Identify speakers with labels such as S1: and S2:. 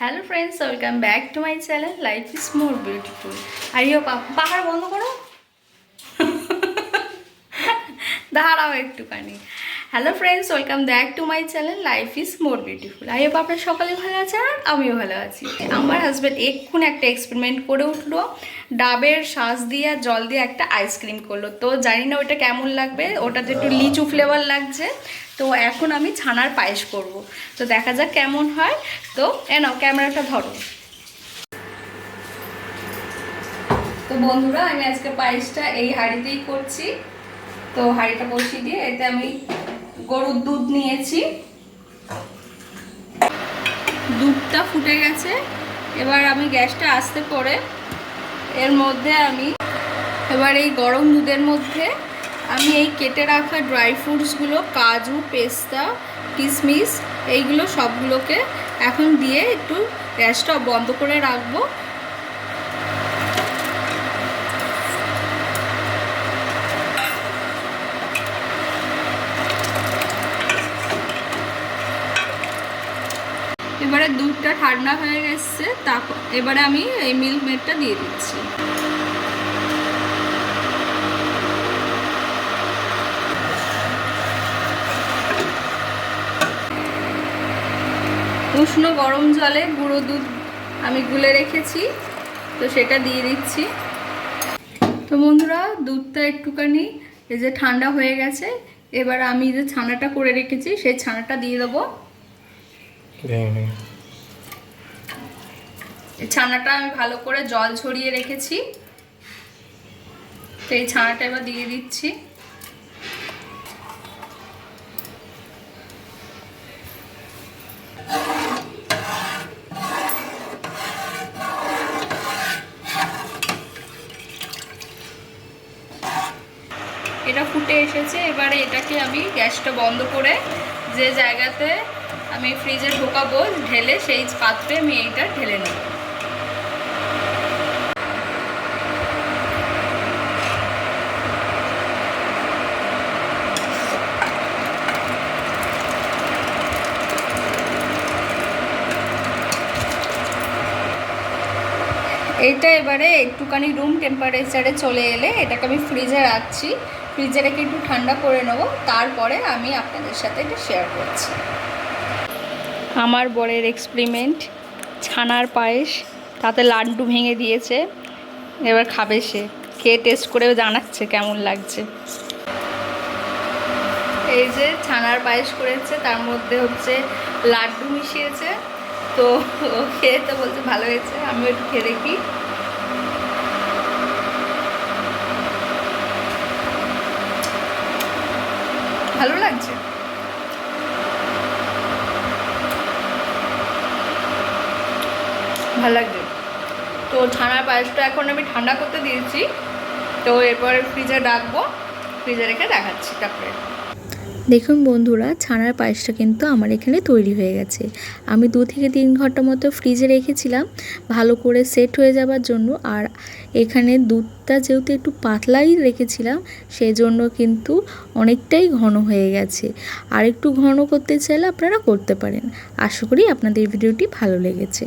S1: Hello friends welcome back to my channel life is more beautiful আর ইয়ো পাহাড় বন্ধ করো? দাঁড়াও একটুখানি। Hello friends welcome back to my channel life is more beautiful আইও আপনার সকালে ভালো আছেন আর আমিও ভালো আছি। আমার হাজব্যান্ড এক্ষুনি একটা এক্সপেরিমেন্ট করে উঠল। ডাবের শ্বাস দিয়ে, জল দিয়ে একটা আইসক্রিম করল। তো জানি না ওটা কেমন লাগবে। ওটাতে একটু লিচু ফ্লেভার লাগছে। তো এখন আমি ছানার পায়েস করব। তো দেখা যাক কেমন হয়। তো এ নাও, ক্যামেরাটা ধরো। তো বন্ধুরা, আমি আজকে পায়েসটা এই হাঁড়িতেই করছি। তো হাঁড়িটা বসিয়ে দিয়ে এতে আমি গরুর দুধ নিয়েছি। দুধটা ফুটে গেছে। এবার আমি গ্যাসটা আস্তে করে এর মধ্যে আমি এবার এই গরম দুধের মধ্যে আমি এই কেটে রাখা ড্রাই ফ্রুটসগুলো কাজু, পেস্তা কিশমিশ এইগুলো সবগুলোকে এখন দিয়ে একটু গ্যাসটা বন্ধ করে রাখব। এবারে দুধটা ঠান্ডা হয়ে গেছে তারপর এবারে আমি এই মিল্ক মেডটা দিয়ে দিচ্ছি। উষ্ণ গরম জলে গুঁড়ো দুধ আমি গুলে রেখেছি, তো সেটা দিয়ে দিচ্ছি। তো বন্ধুরা, দুধটা একটুখানি এই যে ঠান্ডা হয়ে গেছে, এবার আমি যে ছানাটা করে রেখেছি, সেই ছানাটা দিয়ে দেবো। ছানাটা আমি ভালো করে জল ছড়িয়ে রেখেছি। তো এই ছানাটা এবার দিয়ে দিচ্ছি। এটা ফুটে এসেছে। এবারে এটাকে আমি গ্যাসটা বন্ধ করে যে জায়গাতে আমি ফ্রিজে ঢোকাবো, ঢেলে সেই পাত্রে আমি এইটা ঢেলে নেব। এইটা এবারে একটুখানি রুম টেম্পারেচারে চলে এলে এটাকে আমি ফ্রিজে রাখছি। ফ্রিজে রেখে একটু ঠান্ডা করে নেব, তারপরে আমি আপনাদের সাথে এটা শেয়ার করছি। আমার বরের এক্সপেরিমেন্ট ছানার পায়েস, তাতে লাড্ডু ভেঙে দিয়েছে। এবার খাবে সে। খেয়ে টেস্ট করেও জানাচ্ছে কেমন লাগছে। এই যে ছানার পায়েস করেছে, তার মধ্যে হচ্ছে লাড্ডু মিশিয়েছে। তো খেয়ে তো বলছে ভালো হয়েছে আমি একটু খেয়ে দেখি। ভালো লাগছে? ভালো লাগছে। তো ছানার পায়েসটা এখন আমি ঠান্ডা করতে দিয়েছি। তো এরপরে ফ্রিজে রাখব। ফ্রিজে রেখে দেখাচ্ছি তারপরে।
S2: দেখুন বন্ধুরা, ছানার পায়েসটা কিন্তু আমার এখানে তৈরি হয়ে গেছে। আমি দু থেকে তিন ঘণ্টা মতো ফ্রিজে রেখেছিলাম। ভালো করে সেট হয়ে যাবার জন্য। আর এখানে দুধটা যেহেতু একটু পাতলাই রেখেছিলাম সেই জন্য কিন্তু অনেকটাই ঘন হয়ে গেছে। আর একটু ঘন করতে চাইলে আপনারা করতে পারেন। আশা করি আপনাদের ভিডিওটি ভালো লেগেছে।